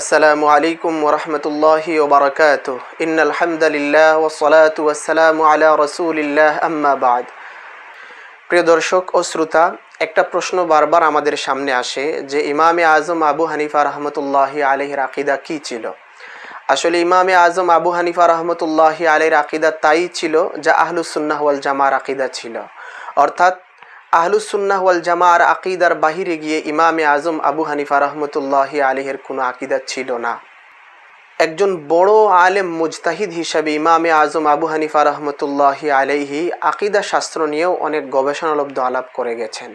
আসসালামু আলাইকুম ওরহমতুল্লাহি ওবরাকাত ইন আলহামদুলিল্লাহ ওসলাত ওয়াসালাম আলা রসুলিল্লাহ আম্মাবাদ প্রিয় দর্শক ও শ্রোতা, একটা প্রশ্ন বারবার আমাদের সামনে আসে যে ইমামে আজম আবু হানিফা রহমতুল্লাহি আলহির আকিদা কী ছিল? আসলে ইমামে আজম আবু হানিফা রহমতুল্লাহি আলহির আকিদা তাই ছিল যা আহলুসুন্নাহওয়াল জামার আকিদা ছিল। অর্থাৎ আহলুসুন্নাহ ওয়াল জামার আকিদার বাহিরে গিয়ে ইমামে আজম আবু হানিফা রহমতুল্লাহি আলহের কোনো আকিদা ছিল না। একজন বড় আলেম মুজতাহিদ হিসাবে ইমামে আজম আবু হানিফা রহমতুল্লাহি আলাইহি আকিদা শাস্ত্র নিয়েও অনেক গবেষণালব্ধ আলাপ করে গেছেন।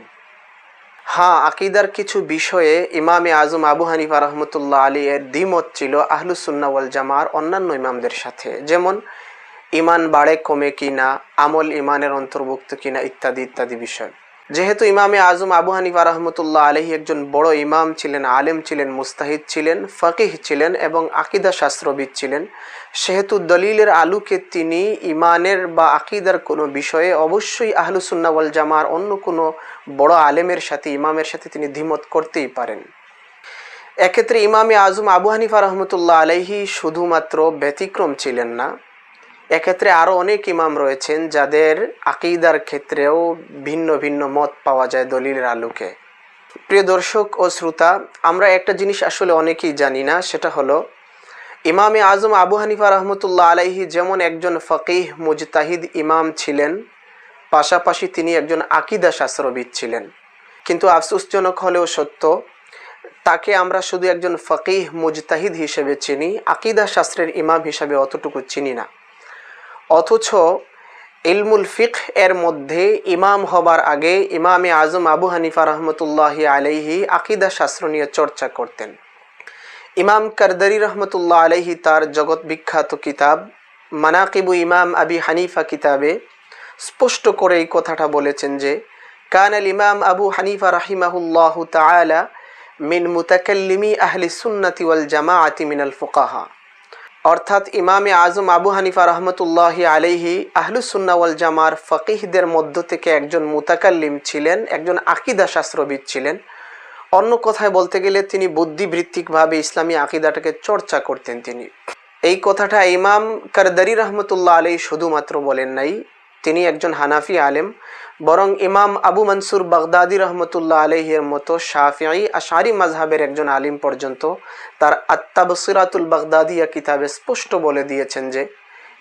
হ্যাঁ আকিদার কিছু বিষয়ে ইমামে আজম আবু হানিফা রহমতুল্লাহ আলী এর দ্বিমত ছিল আহলুসুন্না ওয়াল জামার অন্যান্য ইমামদের সাথে। যেমন, ইমান বাড়ে কমে কিনা, আমল ইমানের অন্তর্ভুক্ত কিনা ইত্যাদি ইত্যাদি বিষয়। যেহেতু ইমামে আজম আবু হানিফা রহমতুল্লাহ আলহী একজন বড় ইমাম ছিলেন, আলেম ছিলেন, মুস্তাহিদ ছিলেন, ফকিহ ছিলেন এবং আকিদা শাস্ত্রবিদ ছিলেন, সেহেতু দলিলের আলুকে তিনি ইমানের বা আকিদার কোনো বিষয়ে অবশ্যই আহলুসুন্না ওয়াল জামার অন্য কোনো বড় আলেমের সাথে, ইমামের সাথে তিনি দ্বিমত করতেই পারেন। এক্ষেত্রে ইমামে আজম আবু হানিফা রহমতুল্লাহ আলাইহি শুধুমাত্র ব্যতিক্রম ছিলেন না এক্ষেত্রে আরও অনেক ইমাম রয়েছেন যাদের আকিদার ক্ষেত্রেও ভিন্ন ভিন্ন মত পাওয়া যায় দলিলের আলোকে। প্রিয় দর্শক ও শ্রোতা, আমরা একটা জিনিস আসলে অনেকেই জানি না, সেটা হলো ইমামে আজম আবু হানিফা রহমতুল্লাহ আলাইহি যেমন একজন ফকিহ মুজতাহিদ ইমাম ছিলেন, পাশাপাশি তিনি একজন আকিদা শাস্ত্রবিদ ছিলেন। কিন্তু আফসোসজনক হলেও সত্য, তাকে আমরা শুধু একজন ফকিহ মুজতাহিদ হিসেবে চিনি, আকিদা শাস্ত্রের ইমাম হিসাবে অতটুকু চিনি না। অথচ ইলমুল ফিক এর মধ্যে ইমাম হবার আগে ইমামে আজম আবু হানিফা রহমতুল্লাহি আলাইহি আকিদা শাস্ত্র নিয়ে চর্চা করতেন। ইমাম কারদারি রহমতুল্লাহ আলাইহি তার জগৎ বিখ্যাত কিতাব মানাকিবু ইমাম আবি হানিফা কিতাবে স্পষ্ট করে এই কথাটা বলেছেন যে কান আল ইমাম আবু হানিফা রাহিমাহুল্লাহ তাআলা মিন মুতাকাল্লিমি আহলি সুন্নতি ওয়াল জামাআতি মিনাল ফুকাহা। অর্থাৎ ইমামে আজম আবু হানিফা রহমতুল্লাহি আলাইহি আহলুসুন্না ওয়াল জামার ফকিহদের মধ্য থেকে একজন মুতাকাল্লিম ছিলেন, একজন আকিদা শাস্ত্রবিদ ছিলেন। অন্য কথায় বলতে গেলে তিনি বুদ্ধিবৃত্তিকভাবে ইসলামী আকিদাটাকে চর্চা করতেন তিনি। এই কথাটা ইমাম কারদারি রহমতুল্লাহ আলাই শুধুমাত্র বলেন নাই, তিনি একজন হানাফি আলেম। বরং ইমাম আবু মনসুর বাগদাদি রহমতুল্লাহ আলহের মতো শাফিয়াই আশারি মাজহাবের একজন আলিম পর্যন্ত তার আত্মাবসিরাতুল বাগদাদিয়া কিতাবে স্পষ্ট বলে দিয়েছেন যে,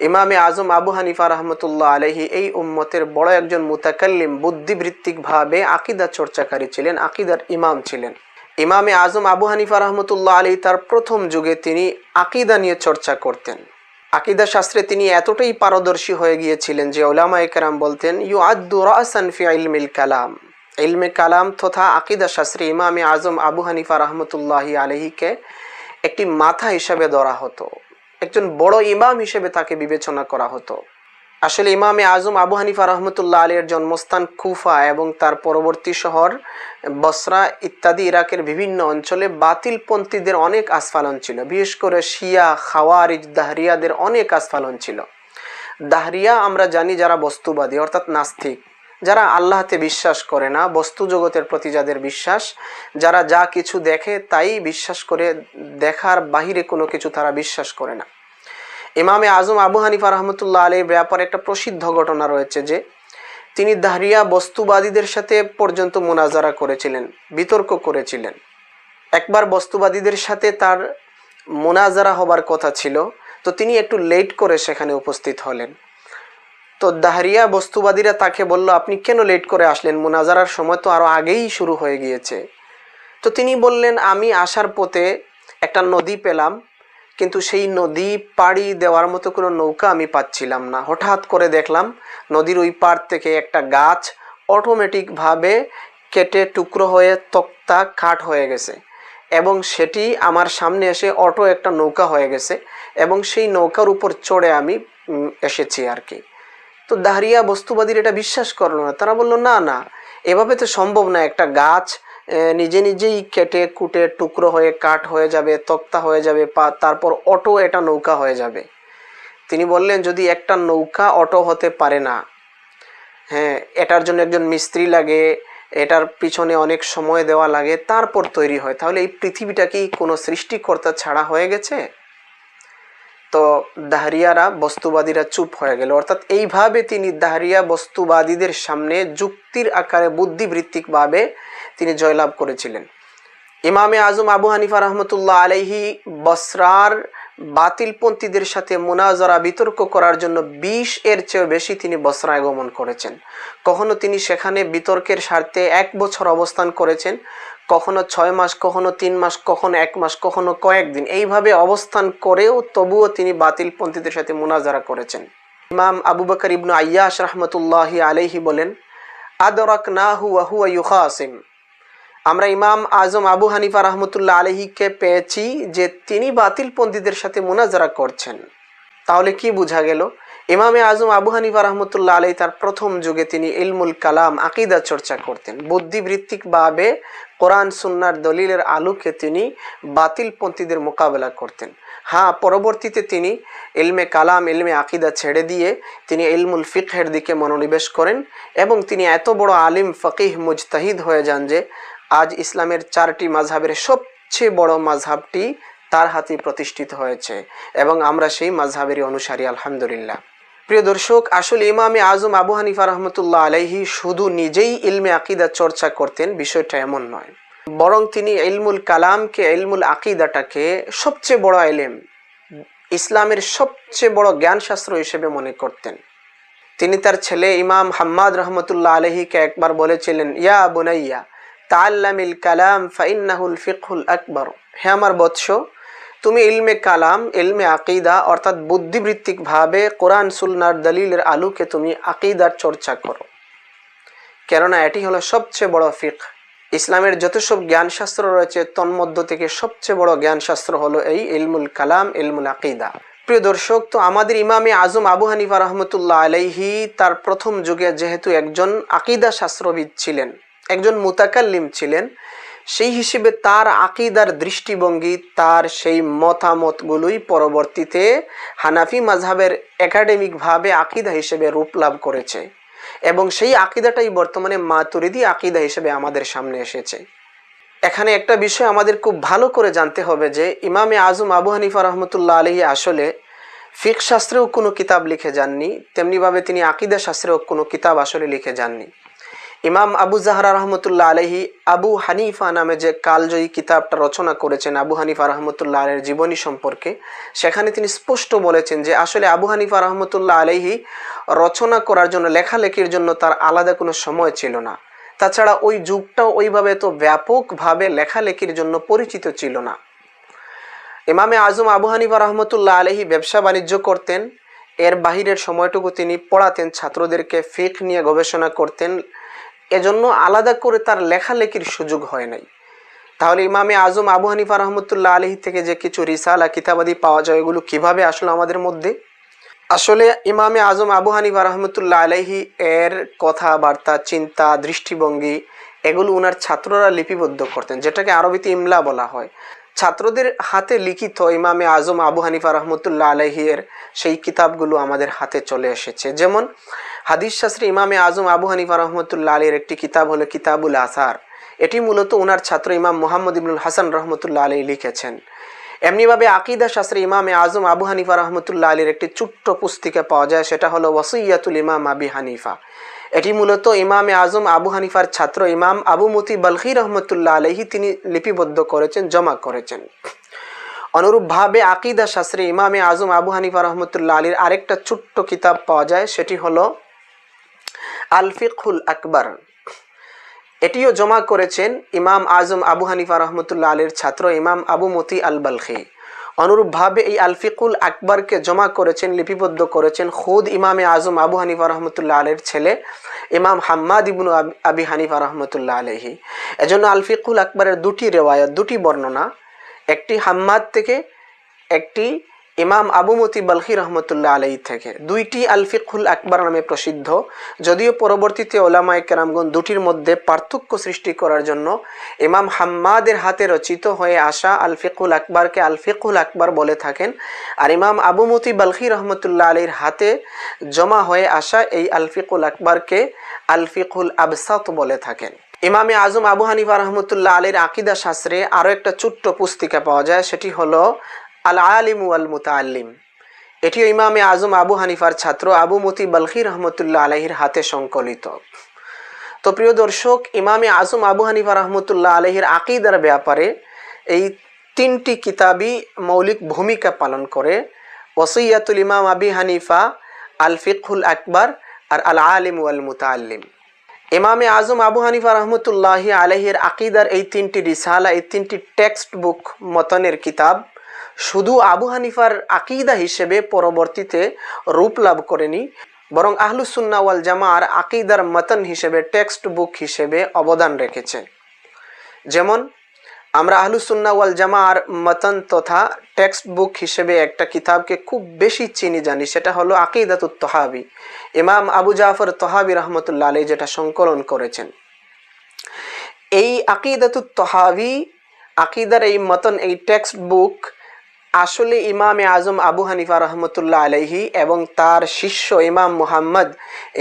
ইমামে আজম আবু হানিফা রহমতুল্লাহ আলহি এই উম্মতের বড় একজন মুতাকাল্লিম বুদ্ধিবৃত্তিকভাবে আকিদা চর্চাকারী ছিলেন, আকিদার ইমাম ছিলেন। ইমামে আজম আবু হানিফা রহমতুল্লাহ আলী তার প্রথম যুগে তিনি আকিদা নিয়ে চর্চা করতেন। আকিদা শাস্ত্রে তিনি এতটাই পারদর্শী হয়ে গিয়েছিলেন যে ওলামা একরাম বলতেন ইউ আদু রাসান ফি ইলমিল কালাম। ইলমে কালাম তথা আকিদা শাস্ত্রে ইমামে আজম আবু হানিফা রহমতুল্লাহি আলহিকে একটি মাথা হিসাবে ধরা হতো। একজন বড় ইমাম হিসেবে তাকে বিবেচনা করা হতো। আসলে ইমামে আজম আবু হানিফা রহমতুল্লাহ আলীর জন্মস্থান কুফা এবং তার পরবর্তী শহর বসরা ইত্যাদি ইরাকের বিভিন্ন অঞ্চলে বাতিলপন্থীদের অনেক আস্ফালন ছিল। বিশেষ করে শিয়া, খাওয়ারিজ, দাহরিয়াদের অনেক আস্ফালন ছিল। দাহরিয়া আমরা জানি যারা বস্তুবাদী, অর্থাৎ নাস্তিক, যারা আল্লাহতে বিশ্বাস করে না, বস্তু জগতের প্রতি যাদের বিশ্বাস, যারা যা কিছু দেখে তাই বিশ্বাস করে, দেখার বাহিরে কোনো কিছু তারা বিশ্বাস করে না। ইমামে আজম আবু হানিফা রহমতুল্লাহ আলীর ব্যাপারে একটা প্রসিদ্ধ ঘটনা রয়েছে যে তিনি দাহরিয়া বস্তুবাদীদের সাথে পর্যন্ত মোনাজারা করেছিলেন, বিতর্ক করেছিলেন। একবার বস্তুবাদীদের সাথে তার মোনাজারা হবার কথা ছিল, তো তিনি একটু লেট করে সেখানে উপস্থিত হলেন। তো দাহরিয়া বস্তুবাদীরা তাকে বলল, আপনি কেন লেট করে আসলেন? মোনাজারার সময় তো আরও আগেই শুরু হয়ে গিয়েছে। তো তিনি বললেন, আমি আসার পথে একটা নদী পেলাম কিন্তু সেই নদী পাড়ি দেওয়ার মতো কোনো নৌকা আমি পাচ্ছিলাম না। হঠাৎ করে দেখলাম নদীর ওই পাড় থেকে একটা গাছ অটোমেটিকভাবে কেটে টুকরো হয়ে তক্তা কাঠ হয়ে গেছে এবং সেটি আমার সামনে এসে অটো একটা নৌকা হয়ে গেছে এবং সেই নৌকার উপর চড়ে আমি এসেছি আর কি। তো দাহরিয়া বস্তুবাদীর এটা বিশ্বাস করল না। তারা বলল, না না, এভাবে তো সম্ভব না। একটা গাছ নিজে নিজেই কেটে কুটে টুকরো হয়ে কাঠ হয়ে যাবে, তক্তা হয়ে যাবে তারপর অটো এটা নৌকা হয়ে যাবে। তিনি বললেন, যদি একটা নৌকা অটো হতে পারে না হ্যাঁ এটার জন্য একজন মিস্ত্রি লাগে, এটার পিছনে অনেক সময় দেওয়া লাগে, তারপর তৈরি হয়, তাহলে এই পৃথিবীটা কি কোনো সৃষ্টিকর্তা ছাড়া হয়ে গেছে? তো দাহরিয়ারা, বস্তুবাদীরা চুপ হয়ে গেল। অর্থাৎ এইভাবে তিনি দাহরিয়া বস্তুবাদীদের সামনে যুক্তির আকারে, বুদ্ধিবৃত্তিকভাবে তিনি জয়লাভ করেছিলেন। ইমামে আজম আবু হানিফা রহমতুল্লাহ আলাইহি বসরার বাতিলপন্থীদের সাথে মোনাজারা, বিতর্ক করার জন্য বিশ এর চেয়েও বেশি তিনি বসরায় গমন করেছেন। কখনো তিনি সেখানে বিতর্কের স্বার্থে এক বছর অবস্থান করেছেন, কখনো ছয় মাস, কখনো তিন মাস, কখনো এক মাস, কখনো কয়েকদিন। এইভাবে অবস্থান করেও তবুও তিনি বাতিলপন্থীদের সাথে মোনাজারা করেছেন। ইমাম আবু বকর ইবনু আয়াস রহমতুল্লাহ আলাইহি বলেন আদরাক না হুয়া হুয়া ইউহাসিম আমরা ইমাম আজম আবু হানিফা রহমতুল্লাহ আলহিকে পেয়েছি যে তিনি বাতিলপন্থীদের সাথে মোনাজারা করছেন। তাহলে কি বোঝা গেল? ইমামে আজম আবু হানিফা রহমতুল্লাহ আলহী তার প্রথম যুগে তিনি ইলমুল কালাম, আকিদা চর্চা করতেন। বুদ্ধিবৃত্তিকভাবে কোরআন, সুন্নার দলিলের আলোকে তিনি বাতিলপন্থীদের মোকাবেলা করতেন। হ্যাঁ পরবর্তীতে তিনি ইলমে কালাম, ইলমে আকিদা ছেড়ে দিয়ে তিনি ইলমুল ফিকহের দিকে মনোনিবেশ করেন এবং তিনি এত বড় আলিম, ফকিহ, মুজতাহিদ হয়ে যান যে আজ ইসলামের চারটি মাঝহাবের সবচেয়ে বড় মাঝহাবটি তার হাতে প্রতিষ্ঠিত হয়েছে এবং আমরা সেই মাঝহাবেরই অনুসারী, আলহামদুলিল্লাহ। প্রিয় দর্শক, আসলে ইমামে আজম আবু হানিফা রহমতুল্লাহ আলাইহি শুধু নিজেই ইলমে আকিদা চর্চা করতেন, বিষয়টা এমন নয়। বরং তিনি ইলমুল কালামকে, ইলমুল আকিদাটাকে সবচেয়ে বড় এলেম ইসলামের সবচেয়ে বড় জ্ঞানশাস্ত্র হিসেবে মনে করতেন। তিনি তার ছেলে ইমাম হাম্মাদ রহমতুল্লাহ আলহিকে একবার বলেছিলেন, ইয়া বুনাইয়া তাল্লামিল কালাম ফাইন্নাহুল ফিকহুল আকবর। হে আমার বৎস, তুমি ইলমে কালাম, ইলমে আকিদা, অর্থাৎ বুদ্ধিবৃত্তিকভাবে কোরআন সুলনার দলিলের আলুকে তুমি আকিদার চর্চা করো। কেননা এটি হলো সবচেয়ে বড় ফিক ইসলামের যত সব জ্ঞানশাস্ত্র রয়েছে, তন্মধ্য থেকে সবচেয়ে বড় জ্ঞানশাস্ত্র হলো এই ইলমুল কালাম, ইলমুল আকিদা। প্রিয় দর্শক, তো আমাদের ইমামে আজম আবু হানিফা রহমতুল্লাহ আলাইহি তার প্রথম যুগে যেহেতু একজন আকিদা শাস্ত্রবিদ ছিলেন একজন মুতাকাল্লিম ছিলেন, সেই হিসেবে তার আকিদার দৃষ্টিভঙ্গি, তার সেই মতামতগুলোই পরবর্তীতে হানাফি মাঝহাবের একাডেমিকভাবে আকিদা হিসেবে রূপ লাভ করেছে এবং সেই আকিদাটাই বর্তমানে মাতুরিদি আকিদা হিসেবে আমাদের সামনে এসেছে। এখানে একটা বিষয় আমাদের খুব ভালো করে জানতে হবে যে, ইমামে আজম আবু হানিফা রহমতুল্লাহ আলহী আসলে ফিক শাস্ত্রেও কোনো কিতাব লিখে যাননি, তেমনিভাবে তিনি আকিদা শাস্ত্রেও কোনো কিতাব আসলে লিখে যাননি। ইমাম আবু জাহরা রহমতুল্লাহ আলহি আবু হানিফা নামে যে কালজয়ী কিতাবটা রচনা করেছেন আবু হানিফা রহমতুল্লাহ আলের জীবনী সম্পর্কে, সেখানে তিনি স্পষ্ট বলেছেন যে আসলে আবু হানিফা রহমতুল্লাহ আলহি রচনা করার জন্য, লেখালেখির জন্য তার আলাদা কোনো সময় ছিল না। তাছাড়া ওই যুগটাও ওইভাবে তো ব্যাপকভাবে লেখালেখির জন্য পরিচিত ছিল না। ইমামে আজম আবু হানিফা রহমতুল্লাহ আলহি ব্যবসা বাণিজ্য করতেন। এর বাহিরের সময়টুকু তিনি পড়াতেন, ছাত্রদেরকে ফিক নিয়ে গবেষণা করতেন। এজন্য আলাদা করে তার লেখালেখির সুযোগ হয় নাই। তাহলে ইমামে আজম আবু হানিফা রহমতুল্লাহ আলহি থেকে যে কিছু রিসালা, কিতাবাদি পাওয়া যায়, এগুলো কীভাবে আসলো আমাদের মধ্যে? আসলে ইমামে আজম আবু হানিফা রহমতুল্লাহ আলহি এর কথাবার্তা, চিন্তা, দৃষ্টিভঙ্গি, এগুলো ওনার ছাত্ররা লিপিবদ্ধ করতেন, যেটাকে আরবিতে ইমলা বলা হয়। ছাত্রদের হাতে লিখিত ইমামে আজম আবু হানিফা রহমতুল্লাহ আলহিয়ের সেই কিতাবগুলো আমাদের হাতে চলে এসেছে। যেমন হাদিস শাস্ত্রী ইমামে আজম আবু হানিফা রহমতুল্লাহ আলীর একটি কিতাব হলো কিতাবুল আসার। এটি মূলত ওনার ছাত্র ইমাম মোহাম্মদ ইবনুল হাসান রহমতুল্লাহ আলী লিখেছেন। এমনিভাবে আকিদা শাস্ত্রী ইমামে আজম আবু হানিফা রহমতুল্লাহ আলীর একটি ছোট্ট পুস্তিকা পাওয়া যায়, সেটা হলো ওয়াসইয়াতুল ইমাম আবি হানিফা। এটি মূলত ইমামে আজম আবু হানিফার ছাত্র ইমাম আবু মতি বলখি রহমতুল্লাহ আলহি তিনি লিপিবদ্ধ করেছেন, জমা করেছেন। অনুরূপভাবে আকিদা শাস্ত্রে ইমামে আজম আবু হানিফা রহমতুল্লাহ আলীর আরেকটা ছোট্ট কিতাব পাওয়া যায়, সেটি হলো আলফিকুল আকবর। এটিও জমা করেছেন ইমাম আজম আবু হানিফা রহমতুল্লাহ আলীর ছাত্র ইমাম আবু মতি আল বালখি অনুরূপভাবে এই আলফিকুল আকবরকে জমা করেছেন, লিপিবদ্ধ করেছেন খুদ ইমামে আজম আবু হানিফা রহমতুল্লাহ আলের ছেলে ইমাম হাম্মাদ ইবনু আবি হানিফা রহমতুল্লাহ আলহি এজন্য আলফিকুল আকবরের দুটি রেওয়ায়ত, দুটি বর্ণনা, একটি হাম্মাদ থেকে একটি ইমাম আবু মতি রহমতুল্লাহ আলাই থেকে। দুইটি আলফিকুল আকবর নামে প্রসিদ্ধ। যদিও পরবর্তীতে ওলামায় কেরামগন দুটির মধ্যে পার্থক্য সৃষ্টি করার জন্য ইমাম হাম্মাদের হাতে রচিত হয়ে আসা আলফিকুল আকবরকে আলফিকুল আকবর বলে থাকেন। আর ইমাম আবু মতি বলখি রহমতুল্লাহ আলীর হাতে জমা হয়ে আসা এই আলফিকুল আকবরকে আলফিকুল আবসাত বলে থাকেন। ইমামে আজম আবু হানিফা রহমতুল্লাহ আলীর আকিদা শাস্ত্রে আরও একটা ছোট্ট পুস্তিকা পাওয়া যায়, সেটি হলো আল আলিম আল মুতাল্লিম এটিও ইমামে আজম আবু হানিফার ছাত্র আবু মতি বলখি রহমতুল্লাহ আলহির হাতে সংকলিত। তো প্রিয় দর্শক, ইমামে আজম আবু হানিফা রহমতুল্লাহ আলহির আকিদার ব্যাপারে এই তিনটি কিতাবই মৌলিক ভূমিকা পালন করে। ওসইয়াতুল ইমাম আবি হানিফা আল ফিকুল আকবর আর আল আলিম আল মুতাল্লিম ইমামে আজম আবু হানিফা রহমতুল্লাহ আলহির আকিদার এই তিনটি রিসালা, এই তিনটি টেক্সট বুক মতনের কিতাব শুধু আবু হানিফার আকিদা হিসেবে পরবর্তীতে রূপ লাভ করেনি, বরং আহলুসুন্না ওয়াল জামার আকিদার মতন হিসেবে টেক্সট বুক হিসেবে অবদান রেখেছে। যেমন, আমরা আহলুসুন্না ওয়াল জামার মতন তথা টেক্সট বুক হিসেবে একটা কিতাবকে খুব বেশি চিনি জানি, সেটা হলো আকিদাতুত তহাবি। ইমাম আবু জাফর তহাবি রহমতুল্লাহ আলী যেটা সংকলন করেছেন। এই আকিদাতুত তহাবি, আকিদার এই মতন এই টেক্সট বুক আসলে ইমামে আজম আবু হানিফা রহমতুল্লাহ আলহি এবং তার শিষ্য ইমাম মুহাম্মদ,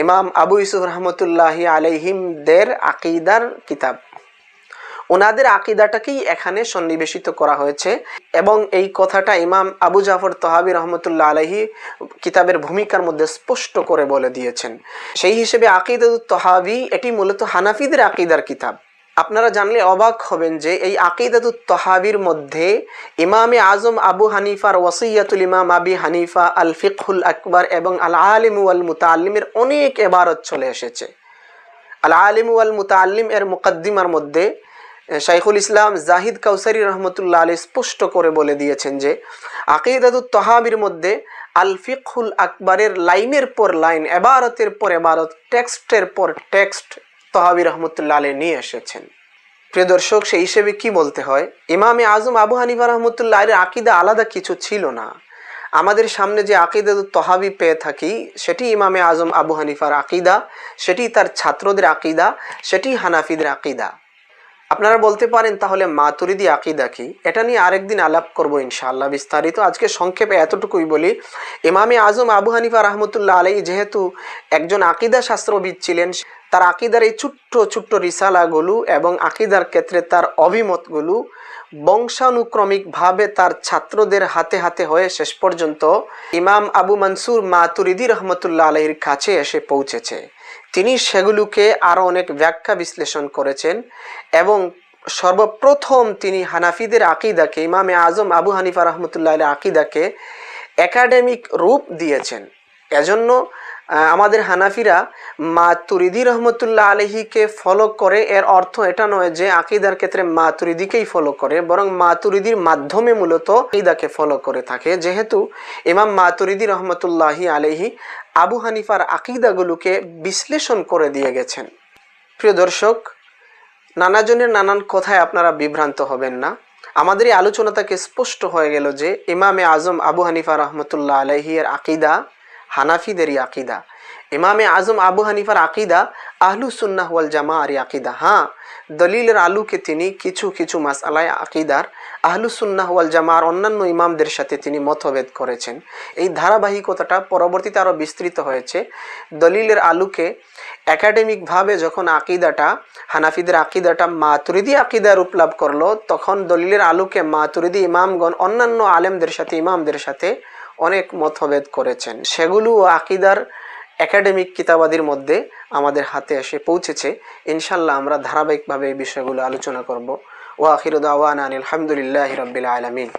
ইমাম আবু ইসুফ রহমতুল্লাহি আলহিমদের আকিদার কিতাব। ওনাদের আকিদাটাকেই এখানে সন্নিবেশিত করা হয়েছে এবং এই কথাটা ইমাম আবু জাফর তহাবি রহমতুল্লাহ আলহি কিতাবের ভূমিকার মধ্যে স্পষ্ট করে বলে দিয়েছেন। সেই হিসেবে আকিদুত তহাবি এটি মূলত হানাফিদের আকিদার কিতাব। আপনারা জানলে অবাক হবেন যে এই আকিদাতুত তহাবির মধ্যে ইমামে আজম আবু হানিফার ওসিয়াতুল ইমাম আবি হানিফা আল ফিকহুল আকবর এবং আল আলিম ওয়াল মুতাল্লিমের অনেক এবারত চলে এসেছে। আল আলিম ওয়াল মুতাল্লিম এর মুকদ্দিমার মধ্যে শাইখুল ইসলাম জাহিদ কাউসারি রহমতুল্লাহ আলী স্পষ্ট করে বলে দিয়েছেন যে আকিদাতুত তহাবির মধ্যে আল ফিকহুল আকবরের লাইনের পর লাইন, এবারতের পর এবারত, টেক্সটের পর টেক্সট তহাবি রহমতুল্লাহ আলী নিয়ে এসেছেন। প্রিয় দর্শক, সেই হিসেবে কি বলতে হয়? ইমামে আজম আবু হানিফা রহমতুল্লাহ আলীর আকিদা আলাদা কিছু ছিল না। আমাদের সামনে যে আকিদা তহাবি পেয়ে থাকি, সেটি ইমামে আজম আবু হানিফার আকিদা, সেটি তার ছাত্রদের আকিদা, সেটি হানাফিদের আকিদা। আপনারা বলতে পারেন, তাহলে মাতুরিদি আকিদা কি? এটা নিয়ে আরেকদিন আলাপ করব ইনশাআল্লাহ বিস্তারিত। আজকে সংক্ষেপে এতটুকুই বলি, ইমামে আজম আবু হানিফা রহমতুল্লাহ আলাই যেহেতু একজন আকিদা শাস্ত্রবিদ ছিলেন তার আকিদার এই ছোট্ট ছোট্ট রিসালাগুলো এবং আকিদার ক্ষেত্রে তার অভিমতগুলো বংশানুক্রমিকভাবে তার ছাত্রদের হাতে হাতে হয়ে শেষ পর্যন্ত ইমাম আবু মনসুর মাতুরিদি রহমতুল্লাহ আলহির কাছে এসে পৌঁছেছে। তিনি সেগুলোকে আরও অনেক ব্যাখ্যা বিশ্লেষণ করেছেন এবং সর্বপ্রথম তিনি হানাফিদের আকিদাকে, ইমামে আজম আবু হানিফা রহমতুল্লাহ আকিদাকে একাডেমিক রূপ দিয়েছেন। এজন্য আমাদের হানাফিরা মাতুরিদি রহমতুল্লাহ আলহিকে ফলো করে, এর অর্থ এটা নয় যে আকিদার ক্ষেত্রে মাতুরিদিকেই ফলো করে, বরং মাতুরিদির মাধ্যমে মূলত আকিদাকে ফলো করে থাকে। যেহেতু ইমাম মাতুরিদি রহমতুল্লাহি আলহি আবু হানিফার আকিদাগুলোকে বিশ্লেষণ করে দিয়ে গেছেন। প্রিয় দর্শক, নানাজনের নানান কথায় আপনারা বিভ্রান্ত হবেন না। আমাদের এই আলোচনা থেকে স্পষ্ট হয়ে গেল যে ইমামে আজম আবু হানিফা রহমতুল্লাহ আলহিয়ের আকিদা হানাফিদেরই আকিদা। ইমামে আজম আবু হানিফার আকিদা, আহলু সুন্নাহ ওয়াল জামা আর আকিদা। হ্যাঁ দলিলের আলুকে তিনি কিছু কিছু মাসালায় আকিদার আহলু সুন্নাহ ওয়াল আর অন্যান্য ইমামদের সাথে তিনি মতভেদ করেছেন। এই ধারাবাহিকতাটা পরবর্তীতে আরও বিস্তৃত হয়েছে। দলিলের আলুকে একাডেমিকভাবে যখন আকিদাটা, হানাফিদের আকিদাটা মাতুরিদি আকিদা রূপ লাভ করল, তখন দলিলের আলুকে মাতুরিদি ইমামগণ, অন্যান্য আলেমদের সাথে, ইমামদের সাথে অনেক মতভেদ করেছেন। সেগুলো আকিদার একাডেমিক কিতাবাদির মধ্যে আমাদের হাতে এসে পৌঁছেছে। ইনশাল্লাহ আমরা ধারাবাহিকভাবে এই বিষয়গুলো আলোচনা করব। ও আখির আনিল আলহামদুলিল্লাহ রবিল আলমিন।